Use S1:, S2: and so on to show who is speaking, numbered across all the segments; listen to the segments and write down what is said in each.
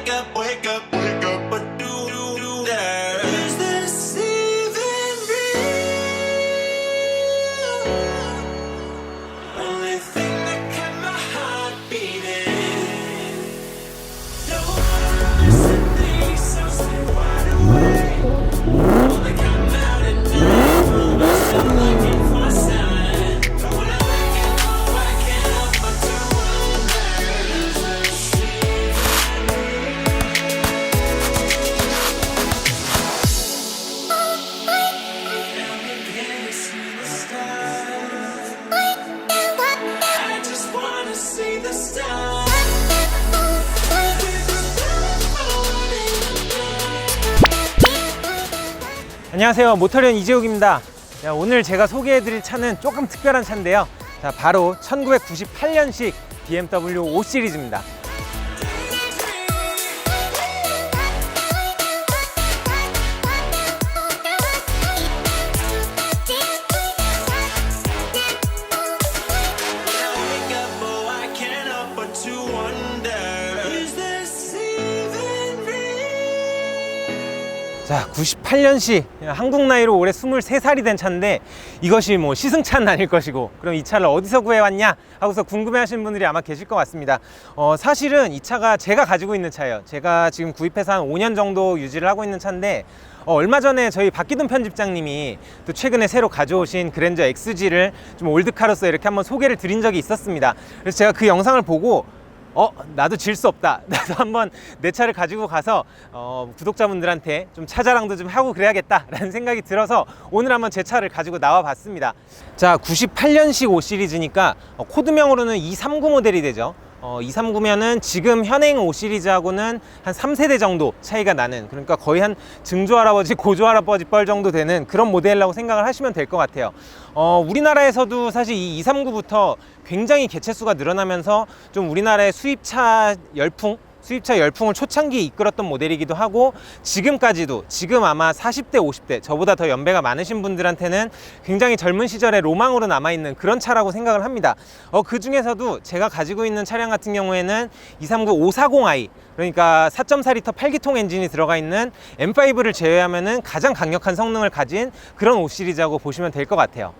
S1: wake up, wake up,
S2: 안녕하세요. 모터리언 이재욱입니다. 자, 오늘 제가 소개해드릴 차는 조금 특별한 차인데요. 자, 바로 1998년식 BMW 5 시리즈입니다 자 98년식 한국 나이로 올해 23살이 된 차인데 이것이 뭐 시승차는 아닐 것이고 그럼 이 차를 어디서 구해왔냐 하고서 궁금해 하시는 분들이 아마 계실 것 같습니다. 어, 사실은 이 차가 제가 가지고 있는 차예요. 제가 지금 구입해서 한 5년 정도 유지를 하고 있는 차인데 어, 얼마 전에 저희 박기돈 편집장님이 또 최근에 새로 가져오신 그랜저 XG를 좀 올드카로서 이렇게 한번 소개를 드린 적이 있었습니다. 그래서 제가 그 영상을 보고 어 나도 질 수 없다. 나도 한번 내 차를 가지고 가서 어, 구독자분들한테 좀 차자랑도 좀 하고 그래야겠다 라는 생각이 들어서 오늘 한번 제 차를 가지고 나와 봤습니다. 자 98년식 5 시리즈니까 어, 코드명으로는 239 모델이 되죠 어, 239면은 지금 현행 5 시리즈하고는 한 3세대 정도 차이가 나는 그러니까 거의 한 증조 할아버지 고조 할아버지 뻘 정도 되는 그런 모델이라고 생각을 하시면 될 것 같아요. 어, 우리나라에서도 사실 이 239부터 굉장히 개체수가 늘어나면서 좀 우리나라의 수입차 열풍 수입차 열풍을 초창기에 이끌었던 모델이기도 하고 지금까지도 지금 아마 40대 50대 저보다 더 연배가 많으신 분들한테는 굉장히 젊은 시절의 로망으로 남아있는 그런 차라고 생각을 합니다. 어, 그 중에서도 제가 가지고 있는 차량 같은 경우에는 239 540i 그러니까 4.4L 8기통 엔진이 들어가 있는 M5를 제외하면은 가장 강력한 성능을 가진 그런 5 시리즈라고 보시면 될 것 같아요.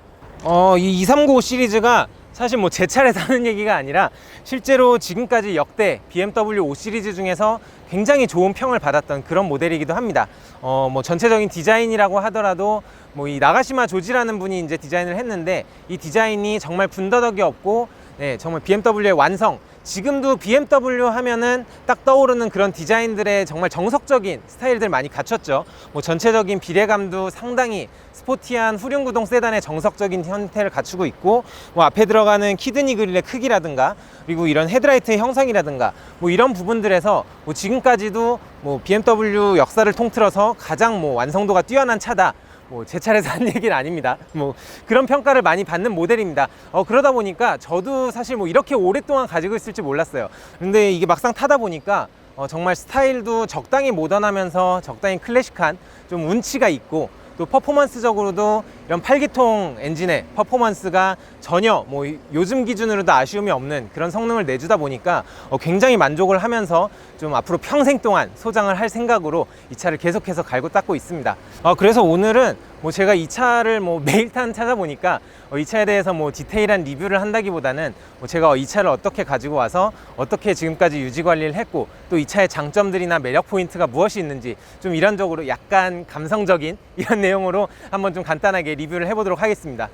S2: 어, 이 239 시리즈가 사실 뭐 제 차례 사는 얘기가 아니라 실제로 지금까지 역대 BMW 5 시리즈 중에서 굉장히 좋은 평을 받았던 그런 모델이기도 합니다. 어, 뭐 전체적인 디자인이라고 하더라도 뭐 이 나가시마 조지라는 분이 이제 디자인을 했는데 이 디자인이 정말 군더더기 없고 네, 정말 BMW의 완성. 지금도 BMW 하면은 딱 떠오르는 그런 디자인들의 정말 정석적인 스타일들 많이 갖췄죠. 뭐 전체적인 비례감도 상당히 스포티한 후륜 구동 세단의 정석적인 형태를 갖추고 있고 뭐 앞에 들어가는 키드니 그릴의 크기라든가 그리고 이런 헤드라이트의 형상이라든가 뭐 이런 부분들에서 뭐 지금까지도 뭐 BMW 역사를 통틀어서 가장 뭐 완성도가 뛰어난 차다. 뭐 제 차례에서 한 얘기는 아닙니다. 뭐 그런 평가를 많이 받는 모델입니다. 어 그러다 보니까 저도 사실 뭐 이렇게 오랫동안 가지고 있을지 몰랐어요. 근데 이게 막상 타다 보니까 어 정말 스타일도 적당히 모던하면서 적당히 클래식한 좀 운치가 있고 또 퍼포먼스적으로도 이런 8기통 엔진의 퍼포먼스가 전혀 뭐 요즘 기준으로도 아쉬움이 없는 그런 성능을 내주다 보니까 어 굉장히 만족을 하면서 좀 앞으로 평생 동안 소장을 할 생각으로 이 차를 계속해서 갈고 닦고 있습니다. 어 그래서 오늘은 뭐 제가 이 차를 뭐 매일 타는 차다 보니까 어이 차에 대해서 뭐 디테일한 리뷰를 한다기보다는 뭐 제가 이 차를 어떻게 가지고 와서 어떻게 지금까지 유지 관리를 했고 또 이 차의 장점들이나 매력 포인트가 무엇이 있는지 좀 이런적으로 약간 감성적인 이런 내용으로 한번 좀 간단하게 리뷰를 해보도록 하겠습니다.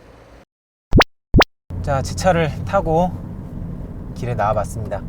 S2: 자, 제 차를 타고 길에 나와봤습니다.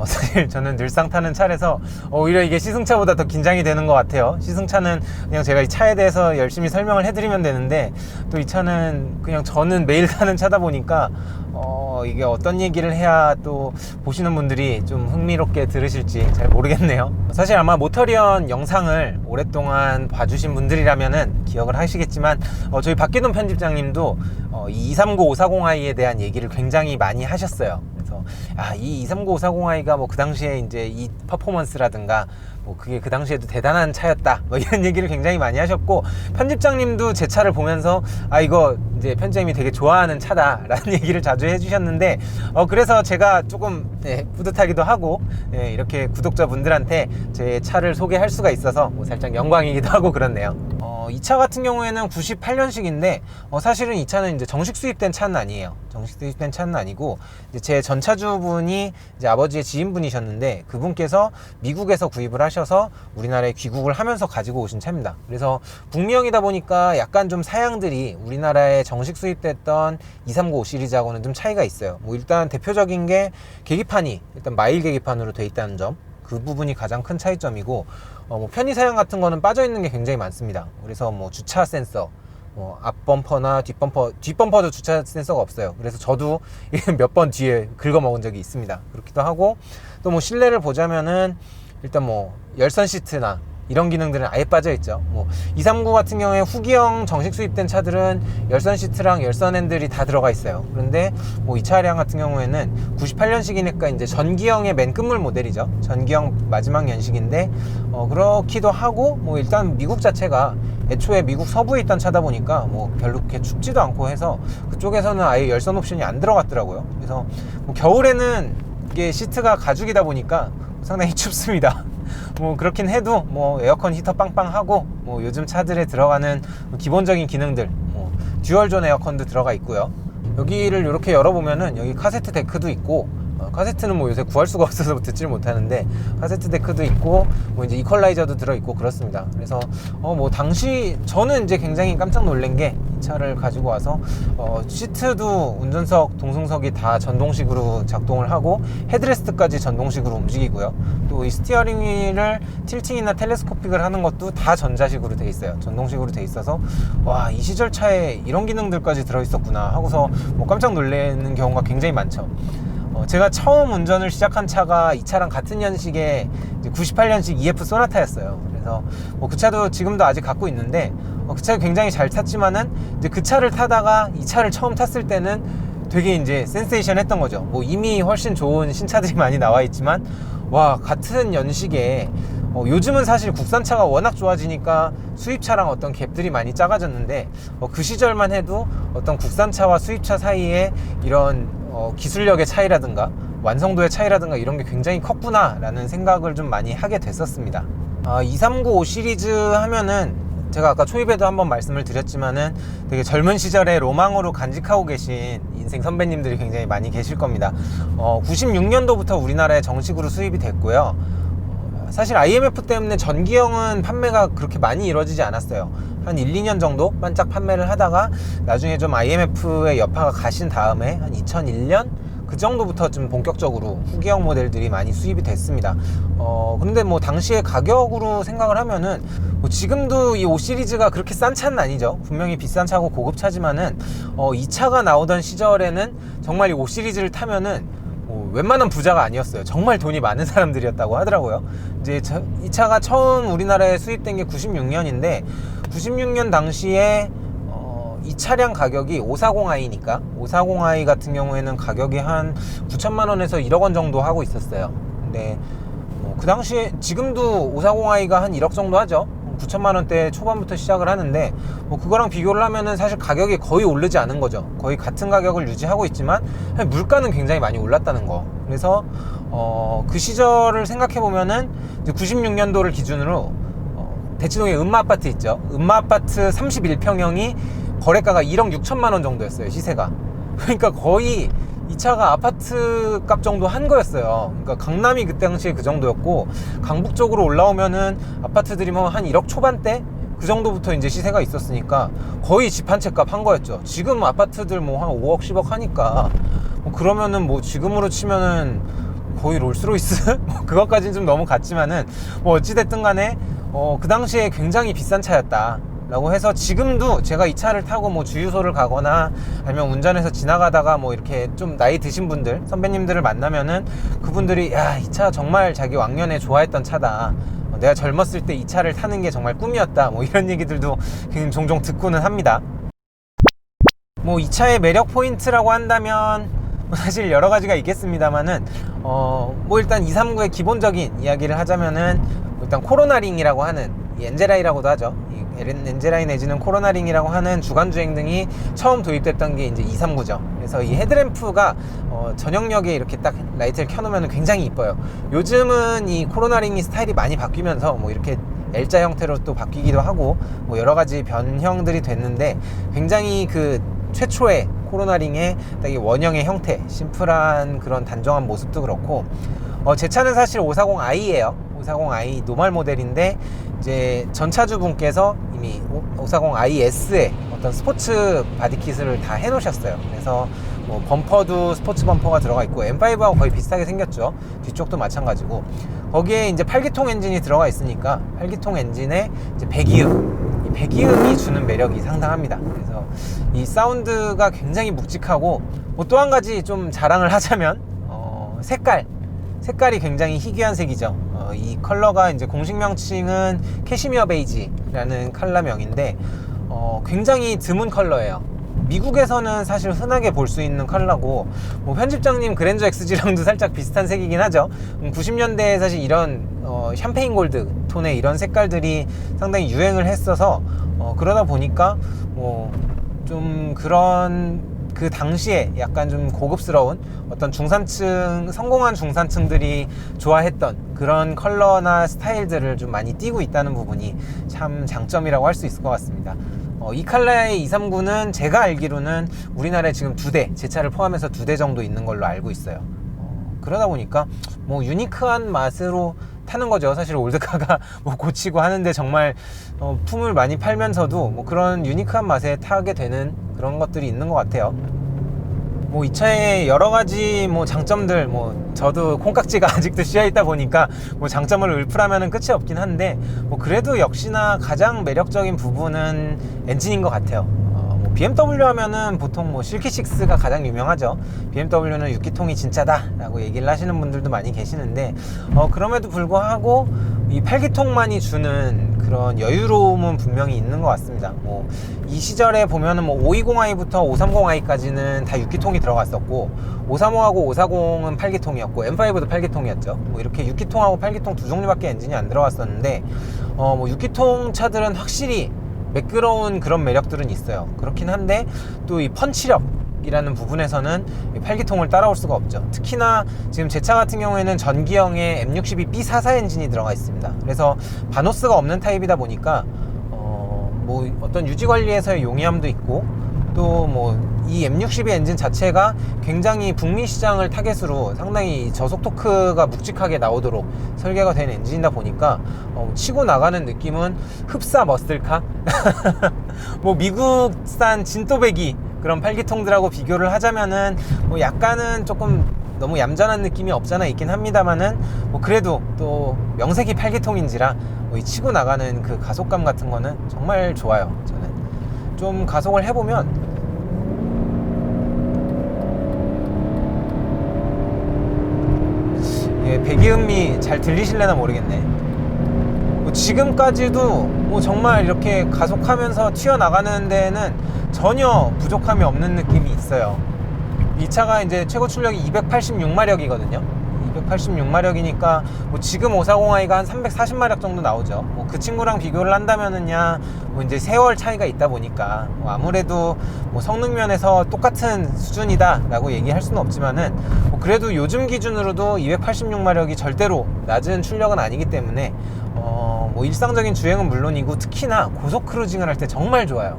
S2: 어, 사실 저는 늘상 타는 차라서 오히려 이게 시승차보다 더 긴장이 되는 것 같아요. 시승차는 그냥 제가 이 차에 대해서 열심히 설명을 해드리면 되는데 또 이 차는 그냥 저는 매일 타는 차다 보니까 어, 이게 어떤 얘기를 해야 또 보시는 분들이 좀 흥미롭게 들으실지 잘 모르겠네요. 사실 아마 모터리언 영상을 오랫동안 봐주신 분들이라면은 기억을 하시겠지만 어, 저희 박기돈 편집장님도 어, 이239 540i에 대한 얘기를 굉장히 많이 하셨어요. 그래서 아, 이 239-540i가 뭐 그 당시에 이제 이 퍼포먼스라든가 뭐 그게 그 당시에도 대단한 차였다. 뭐 이런 얘기를 굉장히 많이 하셨고 편집장님도 제 차를 보면서 아 이거 이제 편집장님이 되게 좋아하는 차다라는 얘기를 자주 해주셨는데 어 그래서 제가 조금 예, 뿌듯하기도 하고 예, 이렇게 구독자분들한테 제 차를 소개할 수가 있어서 뭐 살짝 영광이기도 하고 그렇네요. 어, 이 차 같은 경우에는 98년식인데 어, 사실은 이 차는 이제 정식 수입된 차는 아니에요. 정식 수입된 차는 아니고 이제 제 전차주분이 이제 아버지의 지인분이셨는데 그분께서 미국에서 구입을 하셔서 우리나라에 귀국을 하면서 가지고 오신 차입니다. 그래서 북미형이다 보니까 약간 좀 사양들이 우리나라에 정식 수입됐던 239 시리즈하고는 좀 차이가 있어요. 뭐 일단 대표적인 게 계기판이 일단 마일 계기판으로 돼 있다는 점. 그 부분이 가장 큰 차이점이고 어, 뭐 편의 사양 같은 거는 빠져 있는 게 굉장히 많습니다. 그래서 뭐 주차 센서, 뭐 앞범퍼나 뒷범퍼, 뒷범퍼도 주차 센서가 없어요. 그래서 저도 몇 번 뒤에 긁어먹은 적이 있습니다. 그렇기도 하고 또 뭐 실내를 보자면은 일단 뭐 열선 시트나 이런 기능들은 아예 빠져 있죠. 뭐 239 같은 경우에 후기형 정식 수입된 차들은 열선 시트랑 열선 핸들이 다 들어가 있어요. 그런데 뭐 이 차량 같은 경우에는 98년식이니까 이제 전기형의 맨 끝물 모델이죠. 전기형 마지막 연식인데 어 그렇기도 하고 뭐 일단 미국 자체가 애초에 미국 서부에 있던 차다 보니까 뭐 별로 그렇게 춥지도 않고 해서 그쪽에서는 아예 열선 옵션이 안 들어갔더라고요. 그래서 뭐 겨울에는 이게 시트가 가죽이다 보니까 상당히 춥습니다. 뭐 그렇긴 해도 뭐 에어컨 히터 빵빵하고 뭐 요즘 차들에 들어가는 기본적인 기능들 뭐 듀얼존 에어컨도 들어가 있고요. 여기를 이렇게 열어보면은 여기 카세트 데크도 있고 어, 카세트는 뭐 요새 구할 수가 없어서 듣지를 못하는데 카세트 데크도 있고 뭐 이제 이퀄라이저도 들어 있고 그렇습니다. 그래서 어 뭐 당시 저는 이제 굉장히 깜짝 놀란 게 이 차를 가지고 와서 어 시트도 운전석 동승석이 다 전동식으로 작동을 하고 헤드레스트까지 전동식으로 움직이고요. 또 이 스티어링 휠을 틸팅이나 텔레스코픽을 하는 것도 다 전자식으로 돼 있어요. 전동식으로 돼 있어서 와 이 시절 차에 이런 기능들까지 들어 있었구나 하고서 뭐 깜짝 놀라는 경우가 굉장히 많죠. 어, 제가 처음 운전을 시작한 차가 이 차랑 같은 연식의 98년식 EF 소나타였어요. 그래서 뭐 그 차도 지금도 아직 갖고 있는데 어, 그 차를 굉장히 잘 탔지만은 이제 그 차를 타다가 이 차를 처음 탔을 때는 되게 이제 센세이션 했던 거죠. 뭐 이미 훨씬 좋은 신차들이 많이 나와 있지만 와 같은 연식에 어, 요즘은 사실 국산차가 워낙 좋아지니까 수입차랑 어떤 갭들이 많이 작아졌는데 어, 그 시절만 해도 어떤 국산차와 수입차 사이에 이런 어, 기술력의 차이라든가 완성도의 차이라든가 이런 게 굉장히 컸구나라는 생각을 좀 많이 하게 됐었습니다. 아, 2395 시리즈 하면은 제가 아까 초입에도 한번 말씀을 드렸지만은 되게 젊은 시절에 로망으로 간직하고 계신 인생 선배님들이 굉장히 많이 계실 겁니다. 어, 96년도부터 우리나라에 정식으로 수입이 됐고요. 사실 IMF 때문에 전기형은 판매가 그렇게 많이 이루어지지 않았어요. 한 1, 2년 정도 반짝 판매를 하다가 나중에 좀 IMF의 여파가 가신 다음에 한 2001년 그 정도부터 좀 본격적으로 후기형 모델들이 많이 수입이 됐습니다. 어, 근데 뭐 당시에 가격으로 생각을 하면은 뭐 지금도 이 5 시리즈가 그렇게 싼 차는 아니죠. 분명히 비싼 차고 고급 차지만은 어, 이 차가 나오던 시절에는 정말 이 5 시리즈를 타면은 뭐 웬만한 부자가 아니었어요. 정말 돈이 많은 사람들이었다고 하더라고요. 이제 저- 이 차가 처음 우리나라에 수입된 게 96년인데 96년 당시에 어, 이 차량 가격이 540i니까 540i 같은 경우에는 가격이 한 9천만 원에서 1억 원 정도 하고 있었어요. 근데 뭐 그 당시에 지금도 540i가 한 1억 정도 하죠. 9천만 원대 초반부터 시작을 하는데 뭐 그거랑 비교를 하면은 사실 가격이 거의 오르지 않은 거죠. 거의 같은 가격을 유지하고 있지만 물가는 굉장히 많이 올랐다는 거. 그래서 어, 그 시절을 생각해 보면은 96년도를 기준으로 어, 대치동에 음마 아파트 있죠. 음마 아파트 31평형이 거래가가 1억 6천만 원 정도였어요. 시세가. 그러니까 거의 이 차가 아파트 값 정도 한 거였어요. 그러니까 강남이 그때 당시에 그 정도였고 강북 쪽으로 올라오면은 아파트들이 뭐 한 1억 초반대 그 정도부터 이제 시세가 있었으니까 거의 집 한 채 값 한 거였죠. 지금 아파트들 뭐 한 5억 10억 하니까 뭐 그러면은 뭐 지금으로 치면은 거의 롤스로이스 뭐 그것까지는 좀 너무 같지만은 뭐 어찌 됐든 간에 어 그 당시에 굉장히 비싼 차였다. 라고 해서 지금도 제가 이 차를 타고 뭐 주유소를 가거나 아니면 운전해서 지나가다가 뭐 이렇게 좀 나이 드신 분들 선배님들을 만나면은 그분들이 야 이 차 정말 자기 왕년에 좋아했던 차다. 어, 내가 젊었을 때 이 차를 타는 게 정말 꿈이었다. 뭐 이런 얘기들도 종종 듣고는 합니다. 뭐 이 차의 매력 포인트라고 한다면 사실 여러 가지가 있겠습니다만은 어, 뭐 일단 239의 기본적인 이야기를 하자면은 일단 코로나링이라고 하는 이 엔제라이라고도 하죠. 이 엔- 엔제라이 내지는 코로나링이라고 하는 주간 주행 등이 처음 도입됐던 게 이제 239죠. 그래서 이 헤드램프가 어, 전역역에 이렇게 딱 라이트를 켜놓으면 굉장히 이뻐요. 요즘은 이 코로나링이 스타일이 많이 바뀌면서 뭐 이렇게 L자 형태로 또 바뀌기도 하고 뭐 여러 가지 변형들이 됐는데 굉장히 그 최초의 코로나링의 딱 이 원형의 형태, 심플한 그런 단정한 모습도 그렇고 어, 제 차는 사실 540i예요. 540i 노멀 모델인데 이제 전차주 분께서 이미 540iS에 어떤 스포츠 바디킷을 다 해놓으셨어요. 그래서 뭐 범퍼도 스포츠 범퍼가 들어가 있고 M5하고 거의 비슷하게 생겼죠. 뒤쪽도 마찬가지고 거기에 이제 8기통 엔진이 들어가 있으니까 8기통 엔진에 이제 배기음 이 배기음이 주는 매력이 상당합니다. 그래서 이 사운드가 굉장히 묵직하고 뭐 또 한 가지 좀 자랑을 하자면 어, 색깔 색깔이 굉장히 희귀한 색이죠. 어, 이 컬러가 이제 공식 명칭은 캐시미어 베이지라는 컬러명인데 어, 굉장히 드문 컬러예요. 미국에서는 사실 흔하게 볼 수 있는 컬러고 뭐 편집장님 그랜저 XG랑도 살짝 비슷한 색이긴 하죠. 90년대에 사실 이런 어, 샴페인 골드 톤의 이런 색깔들이 상당히 유행을 했어서 어, 그러다 보니까 뭐 좀 그런 그 당시에 약간 좀 고급스러운 어떤 중산층 성공한 중산층들이 좋아했던 그런 컬러나 스타일들을 좀 많이 띄고 있다는 부분이 참 장점이라고 할 수 있을 것 같습니다. 어, 이 칼라의 239는 제가 알기로는 우리나라에 지금 두 대, 제 차를 포함해서 두 대 정도 있는 걸로 알고 있어요. 어, 그러다 보니까 뭐 유니크한 맛으로 타는 거죠. 사실 올드카가 뭐 고치고 하는데 정말 어, 품을 많이 팔면서도 뭐 그런 유니크한 맛에 타게 되는 그런 것들이 있는 것 같아요. 뭐 이 차의 여러 가지 뭐 장점들 뭐 저도 콩깍지가 아직도 씌어 있다 보니까 뭐 장점을 읊으라면은 끝이 없긴 한데 뭐 그래도 역시나 가장 매력적인 부분은 엔진인 것 같아요. BMW 하면은 보통 뭐 실키6가 가장 유명하죠. BMW는 6기통이 진짜다라고 얘기를 하시는 분들도 많이 계시는데 어, 그럼에도 불구하고 이 8기통만이 주는 그런 여유로움은 분명히 있는 것 같습니다. 뭐 이 시절에 보면은 뭐 520i부터 530i까지는 다 6기통이 들어갔었고 535하고 540은 8기통이었고 M5도 8기통이었죠. 뭐 이렇게 6기통하고 8기통 두 종류밖에 엔진이 안 들어갔었는데 어 뭐 6기통 차들은 확실히 매끄러운 그런 매력들은 있어요. 그렇긴 한데 또 이 펀치력 이라는 부분에서는 8기통을 따라올 수가 없죠. 특히나 지금 제 차 같은 경우에는 전기형의 M62 B44 엔진이 들어가 있습니다. 그래서 바노스가 없는 타입이다 보니까 어, 뭐 어떤 유지 관리에서의 용이함도 있고 또 뭐 이 M62 엔진 자체가 굉장히 북미 시장을 타겟으로 상당히 저속 토크가 묵직하게 나오도록 설계가 된 엔진이다 보니까 어, 치고 나가는 느낌은 흡사 머슬카? 뭐 미국산 진또배기 그런 팔기통들하고 비교를 하자면은 뭐 약간은 조금 너무 얌전한 느낌이 없잖아 있긴 합니다만은 뭐 그래도 또 명색이 팔기통인지라 뭐 이 치고 나가는 그 가속감 같은 거는 정말 좋아요 저는. 좀 가속을 해보면 예, 배기음이 잘 들리실래나 모르겠네 뭐 지금까지도 뭐 정말 이렇게 가속하면서 튀어나가는 데에는 전혀 부족함이 없는 느낌이 있어요. 이 차가 이제 최고 출력이 286마력이거든요. 286마력이니까 뭐 지금 540i가 한 340마력 정도 나오죠. 뭐 그 친구랑 비교를 한다면은야 뭐 이제 세월 차이가 있다 보니까 뭐 아무래도 뭐 성능 면에서 똑같은 수준이다라고 얘기할 수는 없지만은 뭐 그래도 요즘 기준으로도 286마력이 절대로 낮은 출력은 아니기 때문에 어, 뭐 일상적인 주행은 물론이고 특히나 고속 크루징을 할 때 정말 좋아요.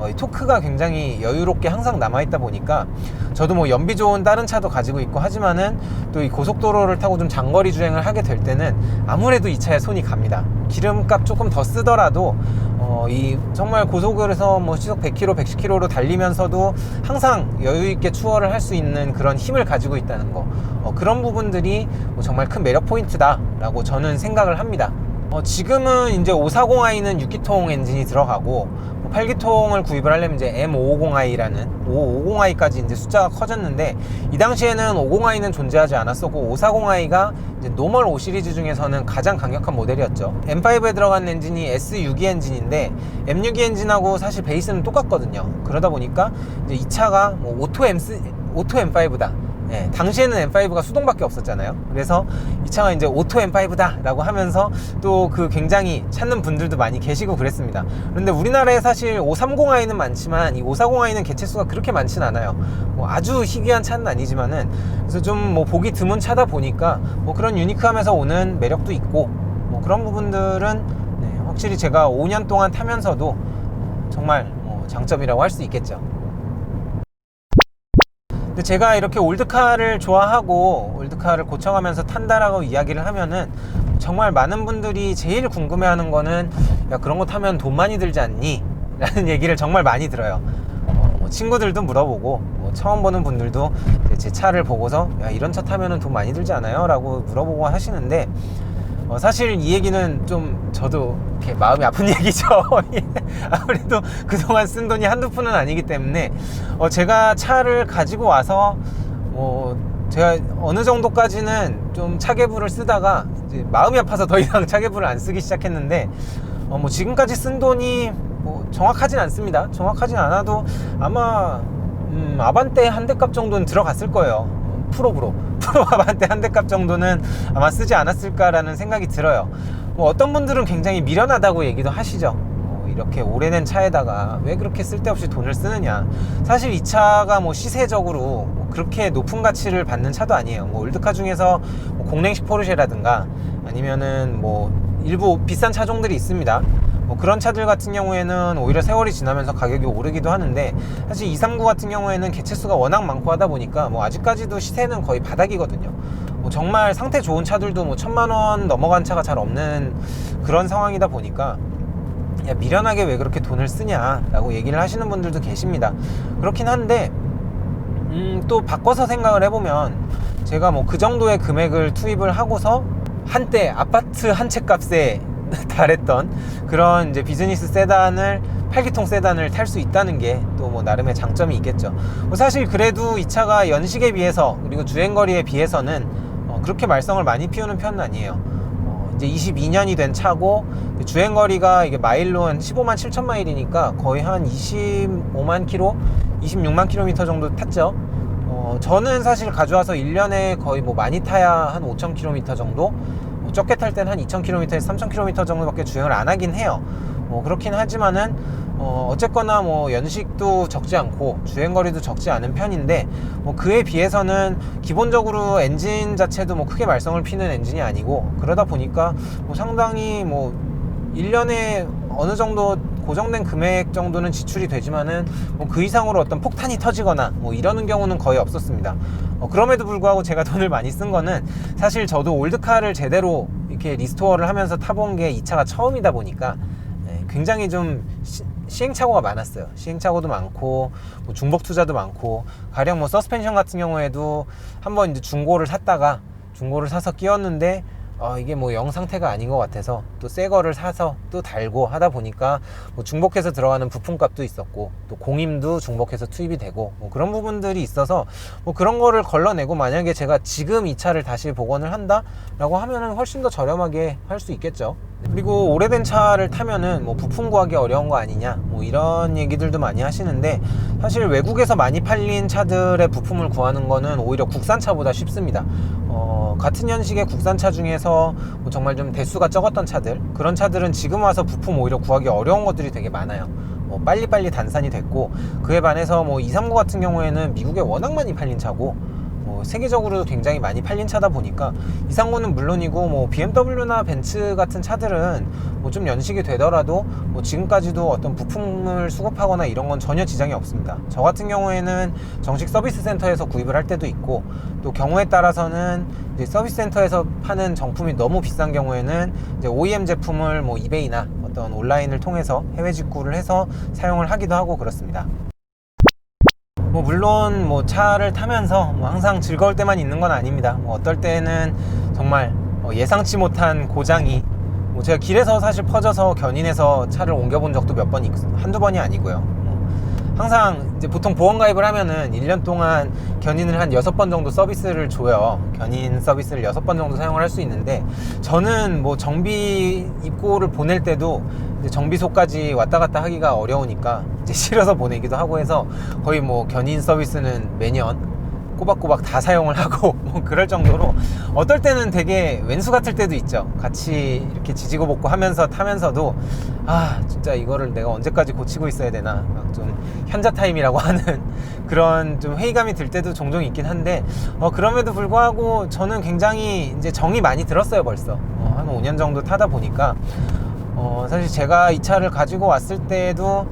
S2: 어, 이 토크가 굉장히 여유롭게 항상 남아있다 보니까 저도 뭐 연비 좋은 다른 차도 가지고 있고 하지만은 또 이 고속도로를 타고 좀 장거리 주행을 하게 될 때는 아무래도 이 차에 손이 갑니다. 기름값 조금 더 쓰더라도 어, 이 정말 고속을해서 뭐 시속 100km, 110km로 달리면서도 항상 여유 있게 추월을 할 수 있는 그런 힘을 가지고 있다는 거 어, 그런 부분들이 뭐 정말 큰 매력 포인트다라고 저는 생각을 합니다. 어, 지금은 이제 540i는 6기통 엔진이 들어가고 8기통을 구입을 하려면 이제 M550i라는 550i까지 이제 숫자가 커졌는데 이 당시에는 50i는 존재하지 않았었고 540i가 이제 노멀 5 시리즈 중에서는 가장 강력한 모델이었죠. M5에 들어간 엔진이 S62 엔진인데 M62 엔진하고 사실 베이스는 똑같거든요. 그러다 보니까 이 차가 뭐 오토 M5다. 예, 당시에는 M5가 수동밖에 없었잖아요. 그래서 이 차가 이제 오토 M5다 라고 하면서 또 그 굉장히 찾는 분들도 많이 계시고 그랬습니다. 그런데 우리나라에 사실 530i는 많지만 이 540i는 개체수가 그렇게 많진 않아요. 뭐 아주 희귀한 차는 아니지만은 그래서 좀 뭐 보기 드문 차다 보니까 뭐 그런 유니크함에서 오는 매력도 있고 뭐 그런 부분들은 네, 확실히 제가 5년 동안 타면서도 정말 뭐 장점이라고 할 수 있겠죠. 근데 제가 이렇게 올드카를 좋아하고 올드카를 고쳐가면서 탄다라고 이야기를 하면은 정말 많은 분들이 제일 궁금해하는 거는 야 그런 거 타면 돈 많이 들지 않니? 라는 얘기를 정말 많이 들어요. 어, 뭐 친구들도 물어보고 뭐 처음 보는 분들도 제 차를 보고서 야 이런 차 타면은 돈 많이 들지 않아요? 라고 물어보고 하시는데 어, 사실 이 얘기는 좀 저도 이렇게 마음이 아픈 얘기죠. 예. 아무래도 그동안 쓴 돈이 한두 푼은 아니기 때문에 어, 제가 차를 가지고 와서 뭐 제가 어느 정도까지는 좀 차계부를 쓰다가 마음이 아파서 더 이상 차계부를 안 쓰기 시작했는데 어, 뭐 지금까지 쓴 돈이 뭐 정확하진 않습니다. 정확하진 않아도 아마 음, 아반떼 한 대 값 정도는 들어갔을 거예요. 프로브로 프로 아반떼 한대 값 정도는 아마 쓰지 않았을까라는 생각이 들어요. 뭐 어떤 분들은 굉장히 미련하다고 얘기도 하시죠. 뭐 이렇게 오래된 차에다가 왜 그렇게 쓸데없이 돈을 쓰느냐. 사실 이 차가 뭐 시세적으로 뭐 그렇게 높은 가치를 받는 차도 아니에요. 뭐 올드카 중에서 뭐 공랭식 포르쉐라든가 아니면은 뭐 일부 비싼 차종들이 있습니다. 뭐 그런 차들 같은 경우에는 오히려 세월이 지나면서 가격이 오르기도 하는데 사실 239 같은 경우에는 개체수가 워낙 많고 하다 보니까 뭐 아직까지도 시세는 거의 바닥이거든요. 뭐 정말 상태 좋은 차들도 뭐 천만 원 넘어간 차가 잘 없는 그런 상황이다 보니까 야 미련하게 왜 그렇게 돈을 쓰냐라고 얘기를 하시는 분들도 계십니다. 그렇긴 한데 음, 또 바꿔서 생각을 해보면 제가 뭐 그 정도의 금액을 투입을 하고서 한때 아파트 한 채 값에 달했던 그런 이제 비즈니스 세단을 8기통 세단을 탈 수 있다는 게 또 뭐 나름의 장점이 있겠죠. 뭐 사실 그래도 이 차가 연식에 비해서 그리고 주행 거리에 비해서는 어, 그렇게 말썽을 많이 피우는 편은 아니에요. 어, 이제 22년이 된 차고 주행 거리가 이게 마일로 한 15만 7천 마일이니까 거의 한 25만 킬로, 26만 킬로미터 정도 탔죠. 어, 저는 사실 가져와서 1년에 거의 뭐 많이 타야 한 5천 킬로미터 정도, 뭐 적게 탈 땐 한 2천 킬로미터에서 3천 킬로미터 정도밖에 주행을 안 하긴 해요. 뭐 그렇긴 하지만은 어, 어쨌거나 뭐 연식도 적지 않고 주행 거리도 적지 않은 편인데 뭐 그에 비해서는 기본적으로 엔진 자체도 뭐 크게 말썽을 피는 엔진이 아니고 그러다 보니까 뭐 상당히 뭐 1년에 어느 정도 고정된 금액 정도는 지출이 되지만은 뭐 그 이상으로 어떤 폭탄이 터지거나 뭐 이러는 경우는 거의 없었습니다. 어, 그럼에도 불구하고 제가 돈을 많이 쓴 거는 사실 저도 올드카를 제대로 이렇게 리스토어를 하면서 타본 게 이 차가 처음이다 보니까 예, 굉장히 좀 시, 시행착오가 많았어요. 시행착오도 많고 뭐 중복 투자도 많고 가령 뭐 서스펜션 같은 경우에도 한번 이제 중고를 샀다가 중고를 사서 끼웠는데 어, 이게 뭐 영 상태가 아닌 것 같아서 또 새 거를 사서 또 달고 하다 보니까 뭐 중복해서 들어가는 부품값도 있었고 또 공임도 중복해서 투입이 되고 뭐 그런 부분들이 있어서 뭐 그런 거를 걸러내고 만약에 제가 지금 이 차를 다시 복원을 한다라고 하면은 훨씬 더 저렴하게 할 수 있겠죠. 그리고 오래된 차를 타면은 뭐 부품 구하기 어려운 거 아니냐 뭐 이런 얘기들도 많이 하시는데 사실 외국에서 많이 팔린 차들의 부품을 구하는 거는 오히려 국산차보다 쉽습니다. 어, 같은 연식의 국산차 중에서 뭐 정말 좀 대수가 적었던 차들 그런 차들은 지금 와서 부품 오히려 구하기 어려운 것들이 되게 많아요. 뭐 빨리빨리 단산이 됐고 그에 반해서 뭐 239 같은 경우에는 미국에 워낙 많이 팔린 차고 뭐 세계적으로도 굉장히 많이 팔린 차다 보니까 이상고는 물론이고 뭐 BMW나 벤츠 같은 차들은 뭐 좀 연식이 되더라도 뭐 지금까지도 어떤 부품을 수급하거나 이런 건 전혀 지장이 없습니다. 저 같은 경우에는 정식 서비스 센터에서 구입을 할 때도 있고 또 경우에 따라서는 서비스 센터에서 파는 정품이 너무 비싼 경우에는 OEM 제품을 뭐 이베이나 어떤 온라인을 통해서 해외 직구를 해서 사용을 하기도 하고 그렇습니다. 뭐 물론 뭐 차를 타면서 뭐 항상 즐거울 때만 있는 건 아닙니다. 뭐 어떨 때는 정말 어 예상치 못한 고장이 뭐 제가 길에서 사실 퍼져서 견인해서 차를 옮겨본 적도 몇 번 한두 번이 아니고요. 뭐 항상 이제 보통 보험 가입을 하면은 1년 동안 견인을 한 6번 정도 서비스를 줘요. 견인 서비스를 6번 정도 사용을 할 수 있는데 저는 뭐 정비 입고를 보낼 때도 정비소까지 왔다 갔다 하기가 어려우니까 이제 실어서 보내기도 하고 해서 거의 뭐 견인 서비스는 매년 꼬박꼬박 다 사용을 하고 뭐 그럴 정도로 어떨 때는 되게 왼수 같을 때도 있죠. 같이 이렇게 지지고 볶고 하면서 타면서도 아 진짜 이거를 내가 언제까지 고치고 있어야 되나. 막 좀 현자 타임이라고 하는 그런 좀 회의감이 들 때도 종종 있긴 한데 어 그럼에도 불구하고 저는 굉장히 이제 정이 많이 들었어요 벌써. 어, 한 5년 정도 타다 보니까. 어 사실 제가 이 차를 가지고 왔을 때도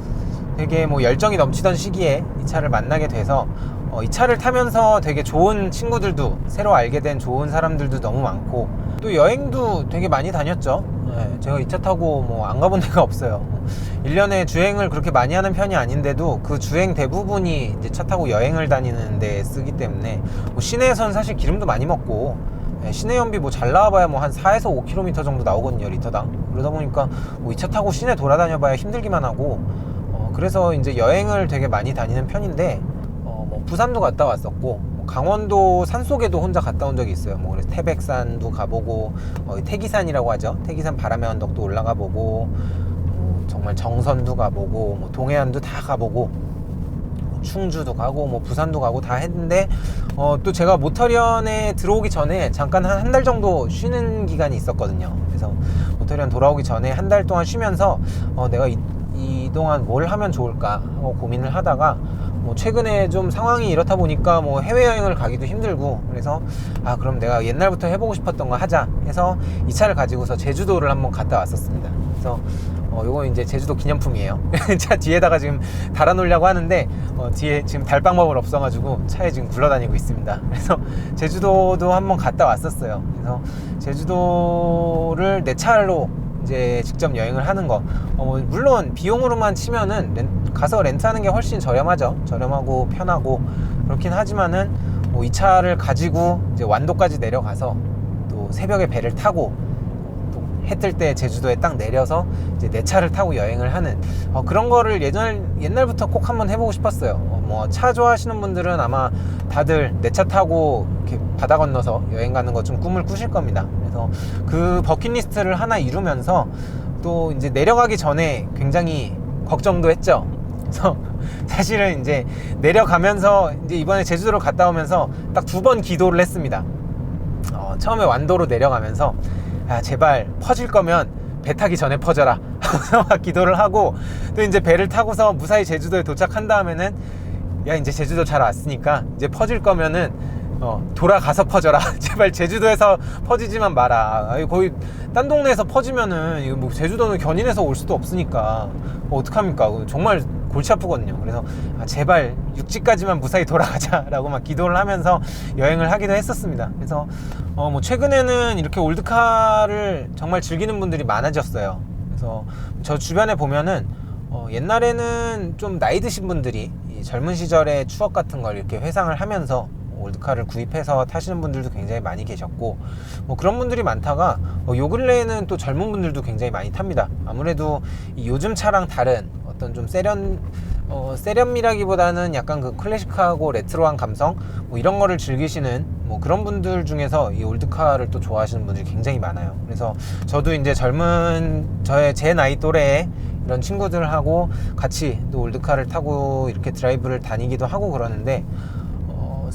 S2: 되게 뭐 열정이 넘치던 시기에 이 차를 만나게 돼서 어, 이 차를 타면서 되게 좋은 친구들도 새로 알게 된 좋은 사람들도 너무 많고 또 여행도 되게 많이 다녔죠. 네, 제가 이 차 타고 뭐 안 가본 데가 없어요. 1년에 주행을 그렇게 많이 하는 편이 아닌데도 그 주행 대부분이 이제 차 타고 여행을 다니는 데 쓰기 때문에 뭐 시내에서는 사실 기름도 많이 먹고 네, 시내 연비 뭐 잘 나와봐야 뭐 한 4에서 5km 정도 나오거든요 리터당 그러다 보니까 뭐 이 차 타고 시내 돌아다녀봐야 힘들기만 하고 어, 그래서 이제 여행을 되게 많이 다니는 편인데 부산도 갔다 왔었고 뭐 강원도 산속에도 혼자 갔다 온 적이 있어요. 뭐 그래서 태백산도 가보고 어, 태기산이라고 하죠. 태기산 바람의 언덕도 올라가 보고 어, 정말 정선도 가보고 뭐 동해안도 다 가보고 뭐 충주도 가고 뭐 부산도 가고 다 했는데 어, 또 제가 모터련에 들어오기 전에 잠깐 한 한 달 정도 쉬는 기간이 있었거든요. 그래서 모터련 돌아오기 전에 한 달 동안 쉬면서 어, 내가 이, 이 동안 뭘 하면 좋을까 하고 고민을 하다가 뭐 최근에 좀 상황이 이렇다 보니까 뭐 해외여행을 가기도 힘들고 그래서 아 그럼 내가 옛날부터 해보고 싶었던 거 하자 해서 이 차를 가지고서 제주도를 한번 갔다 왔었습니다. 그래서 어, 요거 이제 제주도 기념품이에요. 차 뒤에다가 지금 달아놓으려고 하는데 어, 뒤에 지금 달 방법을 없어가지고 차에 지금 굴러다니고 있습니다. 그래서 제주도도 한번 갔다 왔었어요. 그래서 제주도를 내 차로 이제 직접 여행을 하는 거. 어, 뭐 물론 비용으로만 치면은 렌- 가서 렌트하는 게 훨씬 저렴하죠. 저렴하고 편하고 그렇긴 하지만은 뭐 이 차를 가지고 이제 완도까지 내려가서 또 새벽에 배를 타고 해뜰 때 제주도에 딱 내려서 이제 내 차를 타고 여행을 하는 어, 그런 거를 예전 옛날부터 꼭 한번 해보고 싶었어요. 어, 뭐차 좋아하시는 분들은 아마 다들 내 차 타고 이렇게 바다 건너서 여행 가는 거좀 꿈을 꾸실 겁니다. 그래서 그 버킷리스트를 하나 이루면서 또 이제 내려가기 전에 굉장히 걱정도 했죠. 그래서 사실은 이제 내려가면서 이제 이번에 제주도를 갔다 오면서 딱 두 번 기도를 했습니다. 어, 처음에 완도로 내려가면서 아, 제발 퍼질 거면 배 타기 전에 퍼져라. 막 기도를 하고 또 이제 배를 타고서 무사히 제주도에 도착한 다음에는 야 이제 제주도 잘 왔으니까 이제 퍼질 거면은 어, 돌아가서 퍼져라. 제발 제주도에서 퍼지지만 마라. 아니, 거의 딴 동네에서 퍼지면은 이거 뭐 제주도는 견인해서 올 수도 없으니까 뭐 어떡합니까? 정말 골치 아프거든요. 그래서 아, 제발 육지까지만 무사히 돌아가자라고 막 기도를 하면서 여행을 하기도 했었습니다. 그래서 어, 뭐 최근에는 이렇게 올드카를 정말 즐기는 분들이 많아졌어요. 그래서 저 주변에 보면은 어, 옛날에는 좀 나이 드신 분들이 이 젊은 시절의 추억 같은 걸 이렇게 회상을 하면서 올드카를 구입해서 타시는 분들도 굉장히 많이 계셨고 뭐 그런 분들이 많다가 어, 요 근래에는 또 젊은 분들도 굉장히 많이 탑니다 아무래도 이 요즘 차랑 다른 어떤 좀 세련 어, 세련미라기보다는 약간 그 클래식하고 레트로한 감성 뭐 이런 거를 즐기시는 뭐 그런 분들 중에서 이 올드카를 또 좋아하시는 분들이 굉장히 많아요. 그래서 저도 이제 젊은 저의 제 나이 또래의 이런 친구들하고 같이 또 올드카를 타고 이렇게 드라이브를 다니기도 하고 그러는데 어,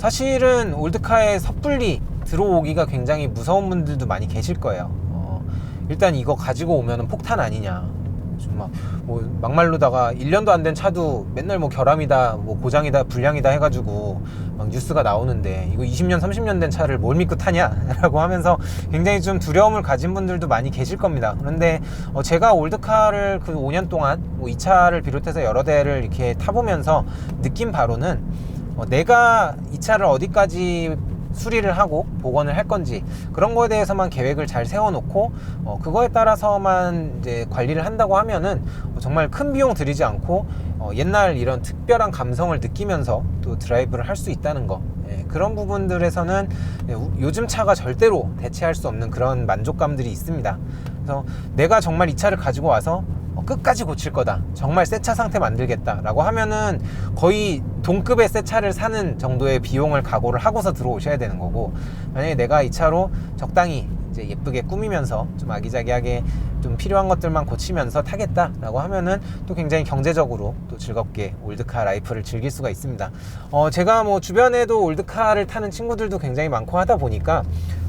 S2: 사실은 올드카에 섣불리 들어오기가 굉장히 무서운 분들도 많이 계실 거예요. 어, 일단 이거 가지고 오면은 폭탄 아니냐. 좀 막, 뭐, 막말로다가 1년도 안 된 차도 맨날 뭐 결함이다, 뭐 고장이다, 불량이다 해가지고 막 뉴스가 나오는데 이거 20년, 30년 된 차를 뭘 믿고 타냐? 라고 하면서 굉장히 좀 두려움을 가진 분들도 많이 계실 겁니다. 그런데 어, 제가 올드카를 그 5년 동안 뭐 이 차를 비롯해서 여러 대를 이렇게 타보면서 느낀 바로는 어, 내가 이 차를 어디까지 수리를 하고 복원을 할 건지 그런 거에 대해서만 계획을 잘 세워놓고 어, 그거에 따라서만 이제 관리를 한다고 하면은 어, 정말 큰 비용 들이지 않고 어, 옛날 이런 특별한 감성을 느끼면서 또 드라이브를 할 수 있다는 거 예, 그런 부분들에서는 예, 우- 요즘 차가 절대로 대체할 수 없는 그런 만족감들이 있습니다. 그래서 내가 정말 이 차를 가지고 와서 어, 끝까지 고칠 거다. 정말 새 차 상태 만들겠다라고 하면은 거의 동급의 새 차를 사는 정도의 비용을 각오를 하고서 들어오셔야 되는 거고 만약에 내가 이 차로 적당히 이제 예쁘게 꾸미면서 좀 아기자기하게 좀 필요한 것들만 고치면서 타겠다라고 하면은 또 굉장히 경제적으로 또 즐겁게 올드카 라이프를 즐길 수가 있습니다. 어, 제가 뭐 주변에도 올드카를 타는 친구들도 굉장히 많고 하다 보니까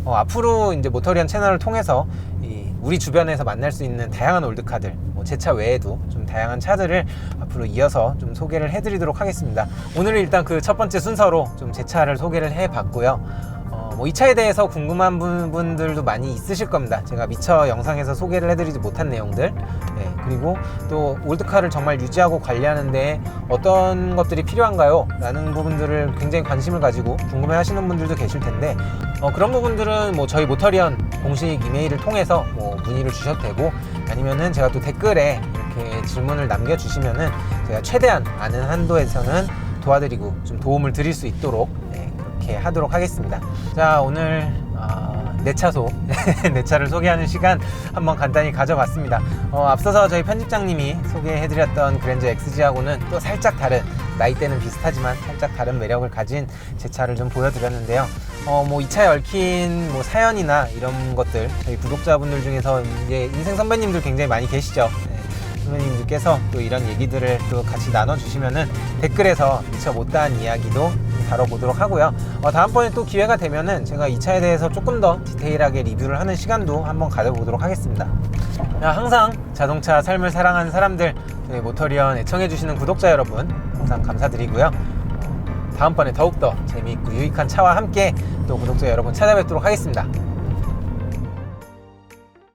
S2: 어, 앞으로 이제 모터리언 채널을 통해서 이 우리 주변에서 만날 수 있는 다양한 올드카들, 뭐 제 차 외에도 좀 다양한 차들을 앞으로 이어서 좀 소개를 해드리도록 하겠습니다. 오늘은 일단 그 첫 번째 순서로 좀 제 차를 소개를 해봤고요. 어, 뭐이 차에 대해서 궁금한 분- 분들도 많이 있으실 겁니다. 제가 미처 영상에서 소개를 해드리지 못한 내용들. 네, 그리고 또 올드카를 정말 유지하고 관리하는데 어떤 것들이 필요한가요? 라는 부분들을 굉장히 관심을 가지고 궁금해 하시는 분들도 계실 텐데, 어, 그런 부분들은 뭐 저희 모터리언 공식 이메일을 통해서 뭐 문의를 주셔도 되고, 아니면은 제가 또 댓글에 이렇게 질문을 남겨주시면은 제가 최대한 아는 한도에서는 도와드리고 좀 도움을 드릴 수 있도록 네, 그렇게 하도록 하겠습니다. 자, 오늘 어, 내 차소, 내 차를 소개하는 시간 한번 간단히 가져봤습니다. 어, 앞서서 저희 편집장님이 소개해드렸던 그랜저 XG하고는 또 살짝 다른 나이대는 비슷하지만 살짝 다른 매력을 가진 제 차를 좀 보여드렸는데요. 어, 뭐 이 차에 얽힌 뭐 사연이나 이런 것들 저희 구독자분들 중에서 이제 인생 선배님들 굉장히 많이 계시죠. 네. 선배님들께서 또 이런 얘기들을 또 같이 나눠주시면은 댓글에서 미처 못다한 이야기도 다뤄보도록 하고요. 어, 다음번에 또 기회가 되면은 제가 이 차에 대해서 조금 더 디테일하게 리뷰를 하는 시간도 한번 가져보도록 하겠습니다. 야, 항상 자동차 삶을 사랑하는 사람들, 저희 모터리언 애청해주시는 구독자 여러분, 항상 감사드리고요. 어, 다음번에 더욱더 재미있고 유익한 차와 함께 또 구독자 여러분 찾아뵙도록 하겠습니다.